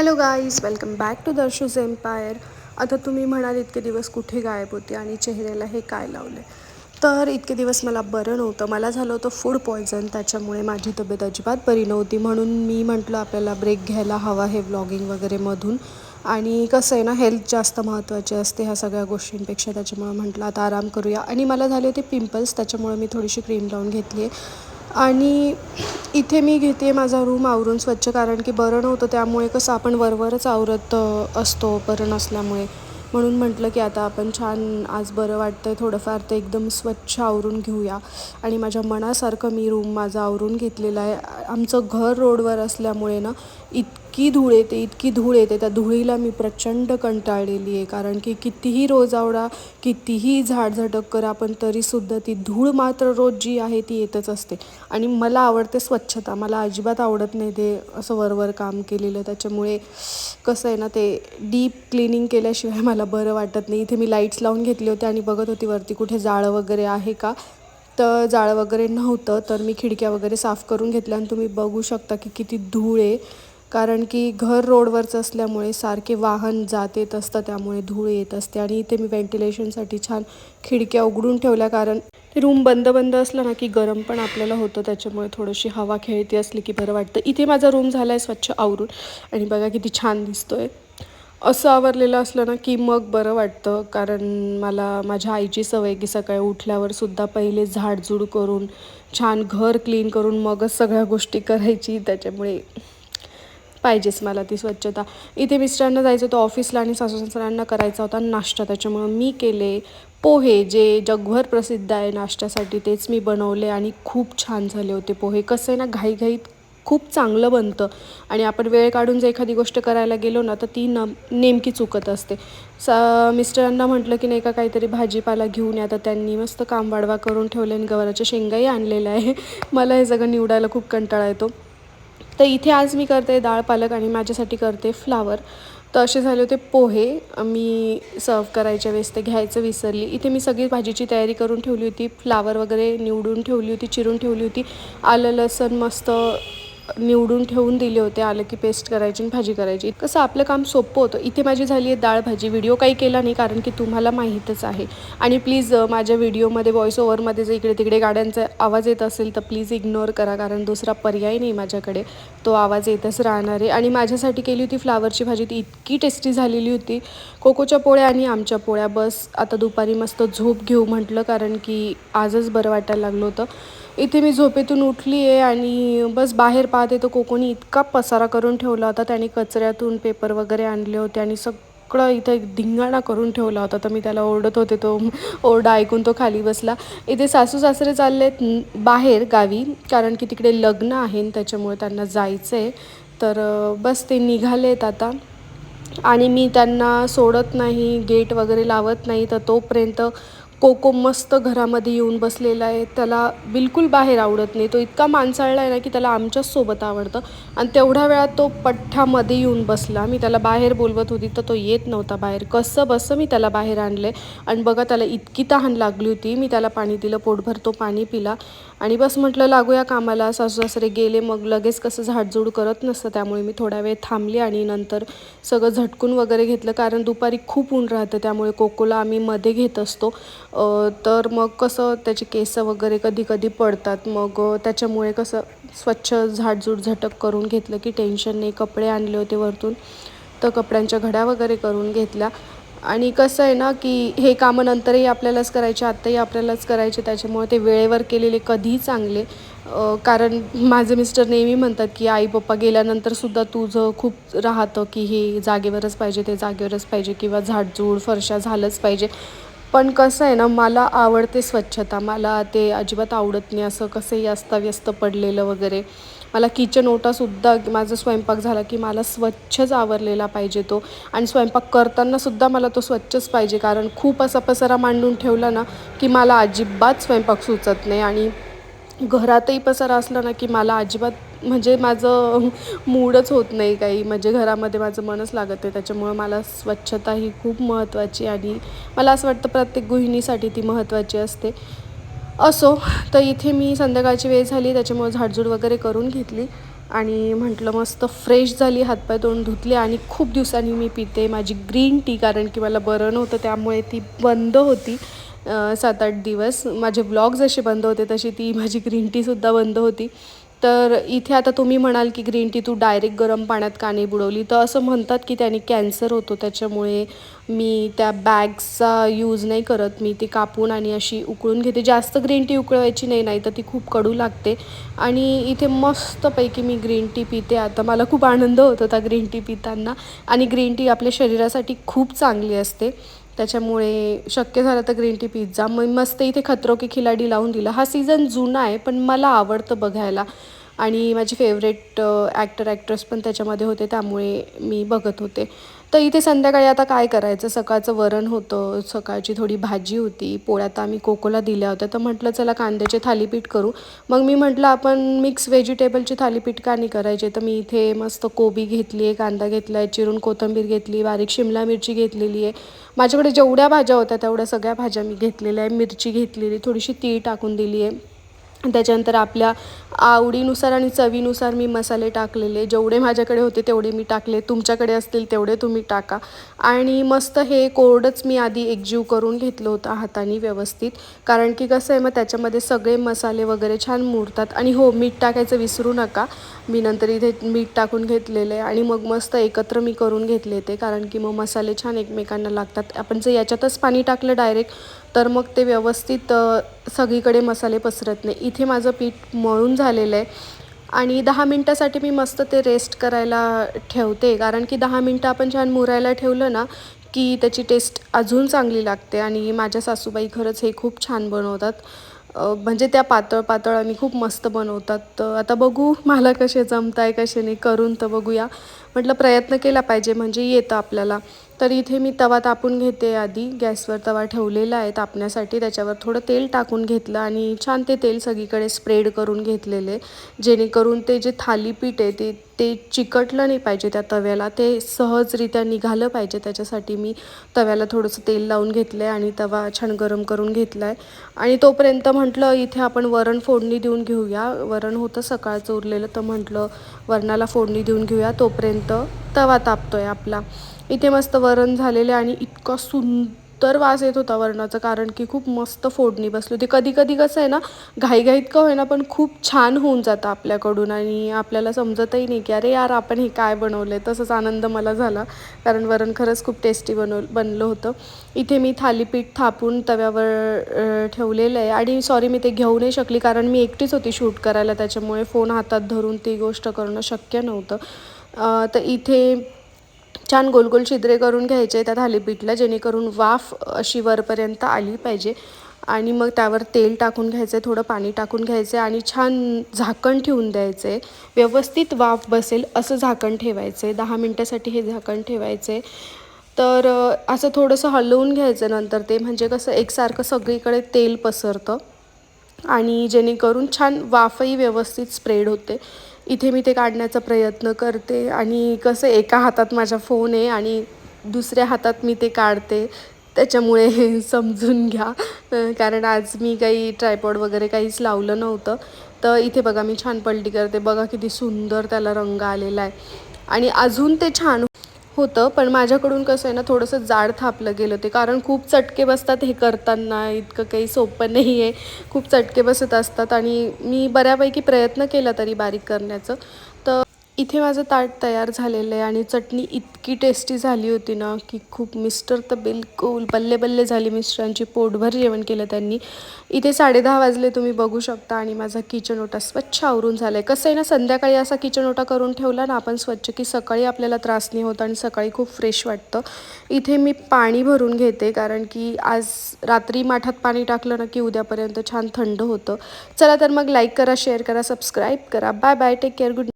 Hello guys welcome back to Darshu's empire. आता तुम्ही म्हणाल इतके दिवस कुठे गायब होते आणि चेहऱ्याला हे काय लावले तर इतके दिवस मला बरं नव्हतं. मला झालं होतं फूड पॉयझन त्याच्यामुळे माझी तब्येत अजिबात बरी नव्हती. म्हणून मी म्हटलं आपल्याला ब्रेक घ्यायला हवा हे व्लॉगिंग वगैरेमधून आणि कसं आहे ना हेल्थ जास्त महत्त्वाची असते ह्या सगळ्या गोष्टींपेक्षा. त्याच्यामुळं म्हटलं आता आराम करूया. आणि मला झाले होते पिंपल्स त्याच्यामुळे मी थोडीशी क्रीम लावून घेतली आहे. आणि इथे मी घेते माझा रूम आवरून स्वच्छ कारण की बरं नव्हतं त्यामुळे कसं आपण वरवरच आवरत असतो बरं नसल्यामुळे. म्हणून म्हटलं की आता आपण छान आज बरं वाटतं आहे थोडंफार ते एकदम स्वच्छ आवरून घेऊया. आणि माझ्या मनासारखं मी रूम माझा आवरून घेतलेला आहे. आमचं घर रोडवर असल्यामुळे ना इत इतकी धूळ येते इतकी धूळ येते. त्या धुळीला मी प्रचंड कंटाळलेली आहे. कारण की कितीही रोज आवडा कितीही झाडझटक करा पण तरीसुद्धा ती धूळ मात्र रोज जी आहे ती येतच असते. आणि मला आवडते स्वच्छता. मला अजिबात आवडत नाही ते असं वरवर काम केलेलं. त्याच्यामुळे कसं आहे ना ते डीप क्लिनिंग केल्याशिवाय मला बरं वाटत नाही. इथे मी लाईट्स लावून घेतले होते आणि बघत होती वरती कुठे जाळं वगैरे आहे का? तर जाळं वगैरे नव्हतं. तर मी खिडक्या वगैरे साफ करून घेतल्या आणि तुम्ही बघू शकता की किती धूळ आहे. कारण की घर रोडवरचं असल्यामुळे सारखे वाहन जात येत असतं त्यामुळे धूळ येत असते आणि इथे मी व्हेंटिलेशनसाठी छान खिडक्या उघडून ठेवल्या कारण ते रूम बंद बंद असलं ना की गरम पण आपल्याला होतं त्याच्यामुळे थोडीशी हवा खेळती असली की बरं वाटतं. इथे माझा रूम झाला आहे स्वच्छ आवरून आणि बघा किती छान दिसतोय. असं आवरलेलं असलं ना की मग बरं वाटतं कारण मला माझ्या आईची सवय की सकाळी उठल्यावर सुद्धा पहिले झाडझूड करून छान घर क्लीन करून मगच सगळ्या गोष्टी करायची त्याच्यामुळे पाहिजेच मला ती स्वच्छता. इथे मिस्टरांना जायचं होतं ऑफिसला आणि सासू सासऱ्यांना करायचा होता नाश्ता. त्याच्यामुळं मी केले पोहे जे जगभर प्रसिद्ध आहे नाश्त्यासाठी तेच मी बनवले आणि खूप छान झाले होते पोहे. कसं आहे ना घाईघाईत खूप चांगलं बनतं आणि आपण वेळ काढून जर एखादी गोष्ट करायला गेलो ना तर ती न नेमकी चुकत असते. सा मिस्टरांना म्हटलं की नाही का काहीतरी भाजीपाला घेऊन या. तर त्यांनी मस्त काम वाढवा करून ठेवले आणि गवाराच्या शेंगाही आणलेल्या आहे. मला हे सगळं निवडायला खूप कंटाळा येतो. तर इथे आज मी करते डाळ पालक आणि माझ्यासाठी करते फ्लावर. तर असे झाले होते पोहे. मी सर्व करायच्या वेळेस ते घ्यायचं विसरली. इथे मी सगळी भाजीची तयारी करून ठेवली होती. फ्लावर वगैरे निवडून ठेवली होती चिरून ठेवली होती. आलं लसण मस्त निवडून ठेवून दिले होते आलं की पेस्ट करायची आणि भाजी करायची. कसं आपलं काम सोपं होतं. इथे माझी झाली आहे डाळ भाजी. व्हिडिओ काही केला नाही कारण की तुम्हाला माहीतच आहे. आणि प्लीज माझ्या व्हिडिओमध्ये व्हॉइस ओव्हरमध्ये जर इकडे तिकडे गाड्यांचा आवाज येत असेल तर प्लीज इग्नोर करा कारण दुसरा पर्याय नाही माझ्याकडे. तो आवाज येतच राहणार आहे. आणि माझ्यासाठी केली होती फ्लावरची भाजी. ती इतकी टेस्टी झालेली होती. कोकोच्या पोळ्या आणि आमच्या पोळ्या. बस आता दुपारी मस्त झोप घेऊ म्हटलं कारण की आजच बरं वाटायला लागलं होतं. इथे मी झोपेतून उठली आहे आणि बस बाहेर पाहते तो कोकोनी इतका पसारा करून ठेवला होता. त्याने कचऱ्यातून पेपर वगैरे आणले होते आणि सगळं इथं एक धिंगाणा करून ठेवला होता. तर मी त्याला ओरडत होते तो ओरडा ऐकून तो खाली बसला. इथे सासू सासरे चालले आहेत बाहेर गावी कारण की तिकडे लग्न आहे त्याच्यामुळे त्यांना जायचं आहे तर बस ते निघालेत आता. आणि मी त्यांना सोडत नाही गेट वगैरे लावत नाही तर तोपर्यंत कोको मस्त घरामध्ये येऊन बसलेला आहे. त्याला बिलकुल बाहेर आवडत नाही. तो इतका माणसाळला आहे ना की त्याला आमच्याच सोबत आवडतं. आणि तेवढ्या वेळात तो पठ्ठ्यामध्ये येऊन बसला. मी त्याला बाहेर बोलवत होती तर तो येत नव्हता बाहेर. कसं बसं मी त्याला बाहेर आणले आणि बघा त्याला इतकी तहान लागली होती. मी त्याला पाणी दिलं पोटभर तो पाणी पिला. आणि बस म्हटलं लागूया कामाला. सासू सासरे गेले मग लगेच कसं झाडझूड करत नसतं. त्यामुळे मी थोडा वेळ थांबली आणि नंतर सगळं झटकून वगैरे घेतलं. कारण दुपारी खूप ऊन राहतं त्यामुळे कोकोला आम्ही मध्ये घेत असतो. तर मग कसं त्याचे केस वगैरे कधी कधी पडतात. मग त्याच्यामुळे कसं स्वच्छ झाडझूड झटक करून घेतलं की टेन्शन नाही. कपडे आणले होते वरतून तर कपड्यांच्या घड्या वगैरे करून घेतल्या. आणि कसं आहे ना की हे कामं नंतरही आपल्यालाच करायचे आत्ताही आपल्यालाच करायचे. त्याच्यामुळे ते वेळेवर केलेले कधीही चांगले. कारण माझे मिस्टर नेहमी म्हणतात की आई पप्पा गेल्यानंतर सुद्धा तुझं खूप राहतं की हे जागेवरच पाहिजे ते जागेवरच पाहिजे किंवा झाडझूड फरशा झालंच पाहिजे. पण कसं आहे ना मला आवडते स्वच्छता. मला ते अजिबात आवडत नाही. असं कसंही अस्ताव्यस्त पडलेलं वगैरे. मला किचन ओटासुद्धा माझा स्वयंपाक झाला की मला स्वच्छच आवरलेला पाहिजे तो. आणि स्वयंपाक करतानासुद्धा मला तो स्वच्छच पाहिजे. कारण खूप असा पसारा मांडून ठेवला ना की मला अजिबात स्वयंपाक सुचत नाही. आणि घरातही पसारा असला ना की मला अजिबात म्हणजे माझं मूडच होत नाही काही. म्हणजे घरामध्ये माझं मनच लागत नाही. त्याच्यामुळं मला स्वच्छता ही खूप महत्त्वाची आणि मला असं वाटतं प्रत्येक गृहिणीसाठी ती महत्त्वाची असते. असो तर इथे मी संध्याकाळची वेळ झाली त्याच्यामुळे झाडझूड वगैरे करून घेतली आणि म्हटलं मस्त फ्रेश झाली हातपाय तोंड धुतले आणि खूप दिवसांनी मी पिते माझी ग्रीन टी कारण की मला बरं नव्हतं त्यामुळे ती बंद होती. सात आठ दिवस. माझे ब्लॉग जसे बंद होते तशी ती माझी ग्रीन टीसुद्धा बंद होती. तर इथे आता तुम्ही म्हणाल की ग्रीन टी तू डायरेक्ट गरम पाण्यात का नाही बुडवली? तर असं म्हणतात की त्याने कॅन्सर होतो त्याच्यामुळे मी त्या बॅग्सचा यूज नाही करत. मी ती कापून आणि अशी उकळून घेते. जास्त ग्रीन टी उकळवायची नाही नाही तर ती खूप कडू लागते. आणि इथे मस्तपैकी मी ग्रीन टी पिते. आता मला खूप आनंद होत होता ग्रीन टी पिताना. आणि ग्रीन टी आपल्या शरीरासाठी खूप चांगली असते. त्याच्यामुळे शक्य झालं तर ग्रीन टी पिझ्झा मग मस्त इथे खतरो की खिलाडी लावून दिला. हा सीझन जुना आहे पण मला आवडतं बघायला. आणि माझी फेवरेट ॲक्टर ॲक्ट्रेस पण त्याच्यामध्ये होते त्यामुळे मी बघत होते. तर इथे संध्याकाळी आता काय करायचं? सकाळचं वरण होतं सकाळची थोडी भाजी होती पोळ्या तर आम्ही कोकोला दिल्या होत्या. तर म्हटलं चला कांद्याचे थालीपीठ करू. मग मी म्हटलं आपण मिक्स व्हेजिटेबलची थालीपीठ का नाही करायचे? तर मी इथे मस्त कोबी घेतली आहे कांदा घेतला आहे चिरून कोथिंबीर घेतली बारीक शिमला मिरची घेतलेली आहे. माझ्याकडे जेवढ्या भाज्या होत्या तेवढ्या सगळ्या भाज्या मी घेतलेल्या आहे. मिरची घेतलेली थोडीशी तीळ टाकून दिली आहे. त्याच्यानंतर आपल्या आवडीनुसार आणि चवीनुसार मी मसाले टाकलेले. जेवढे माझ्याकडे होते तेवढे मी टाकले. तुमच्याकडे असतील तेवढे तुम्ही टाका. आणि मस्त हे कोरडंच मी आधी एकजीव करून घेतलं होतं हाताने व्यवस्थित. कारण की कसं आहे मग त्याच्यामध्ये सगळे मसाले वगैरे छान मुरतात. आणि हो मीठ टाकायचं विसरू नका. मी नंतर इथे मीठ टाकून घेतलेलं आहे आणि मग मस्त एकत्र मी करून घेतले ते. कारण की मग मसाले छान एकमेकांना लागतात. आपण जर याच्यातच पाणी टाकलं डायरेक्ट तर मग ते व्यवस्थित सगळीकडे मसाले पसरत नाही. इथे माझं पीठ मळून झालेलं आहे आणि दहा मिनटासाठी मी मस्त ते रेस्ट करायला ठेवते. कारण की दहा मिनटं आपण छान मुरायला ठेवलं ना की त्याची टेस्ट अजून चांगली लागते आणि माझ्या सासूबाई खरंच हे खूप छान बनवतात. म्हणजे त्या पातळ पातळ आणि खूप मस्त बनवतात. तर आता बघू मला कसे जमत आहे कसे नाही करून तर बघूया. म्हटलं प्रयत्न केला पाहिजे म्हणजे येतं आपल्याला. तर इथे मी तवा तापून घेते आधी. गॅसवर तवा ठेवलेला आहे तापण्यासाठी. त्याच्यावर थोडं तेल टाकून घेतलं आणि छान ते तेल सगळीकडे स्प्रेड करून घेतलेले. जेणेकरून ते जे थालीपीठ आहे ते ते चिकटलं नाही पाहिजे त्या तव्याला. ते सहजरित्या निघालं पाहिजे. त्याच्यासाठी मी तव्याला थोडंसं तेल लावून घेतलं आहे आणि तवा छान गरम करून घेतला आहे आणि तोपर्यंत म्हटलं इथे आपण वरण फोडणी देऊन घेऊया. वरण होतं सकाळचं उरलेलं तर म्हटलं वरणाला फोडणी देऊन घेऊया. तोपर्यंत तवा तापतोय आपला. इथे मस्त वरण झालेले आणि इतका सुंदर वास येत होता वरणाचा कारण की खूप मस्त फोडणी बसली होती. कधी कधी कसं आहे ना घाईघाईत का होईना पण खूप छान होऊन जातं आपल्याकडून आणि आपल्याला समजतही नाही की अरे यार आपण हे काय बनवलं आहे तसंच आनंद मला झाला कारण वरण खरंच खूप टेस्टी बनव बनलं होतं. इथे मी थालीपीठ थापून तव्यावर ठेवलेलं आहे आणि सॉरी मी ते घेऊ नाही शकली कारण मी एकटीच होती शूट करायला त्याच्यामुळे फोन हातात धरून ती गोष्ट करणं शक्य नव्हतं. तर इथे छान गोल गोल छिद्रे करून घ्यायचे त्या थालीपीठला जेणेकरून वाफ अशी वरपर्यंत आली पाहिजे. आणि मग त्यावर तेल टाकून घ्यायचं आहे थोडं पाणी टाकून घ्यायचं आहे आणि छान झाकण ठेवून द्यायचं. आहे व्यवस्थित वाफ बसेल असं झाकण ठेवायचं. आहे दहा मिनटासाठी हे झाकण ठेवायचं. आहे तर असं थोडंसं हलवून घ्यायचं नंतर ते म्हणजे कसं एकसारखं सगळीकडे तेल पसरतं. आणि जेणेकरून छान वाफही व्यवस्थित स्प्रेड होते. इथे मी ते काढण्याचा प्रयत्न करते आणि कसं एका हातात माझा फोन आहे आणि दुसऱ्या हातात मी ते काढते. त्याच्यामुळे समजून घ्या. कारण आज मी काही ट्रायपॉड वगैरे काहीच लावलं नव्हतं. तर इथे बघा मी छान पलटी करते. बघा किती सुंदर त्याला रंग आलेला आहे. आणि अजून ते छान होतं पण माझ्याकडून कसं आहे ना थोडंसं जाड थापलं गेलं ते. कारण खूप चटके बसतात हे करताना इतकं काही सोपं नाही आहे खूप चटके बसत असतात आणि मी बऱ्यापैकी प्रयत्न केला तरी बारीक करण्याचं. तर इथे माझं ताट तयार झालेलं आहे आणि चटणी इतकी टेस्टी झाली होती ना की खूप मिस्टर तर बिलकुल बल्ले बल्ले झाली. मिस्टरांची पोटभर जेवण केलं त्यांनी. इथे साडेदहा वाजले तुम्ही बघू शकता. आणि माझा किचन ओटा स्वच्छ आवरून झाला आहे कसं आहे ना संध्याकाळी असा किचन ओटा करून ठेवला ना आपण स्वच्छ की सकाळी आपल्याला त्रास नाही होत आणि सकाळी खूप फ्रेश वाटतं. इथे मी पाणी भरून घेते कारण की आज रात्री माठात पाणी टाकलं ना की उद्यापर्यंत छान थंड होतं. चला तर मग लाईक करा शेअर करा सबस्क्राईब करा. Bye bye take care good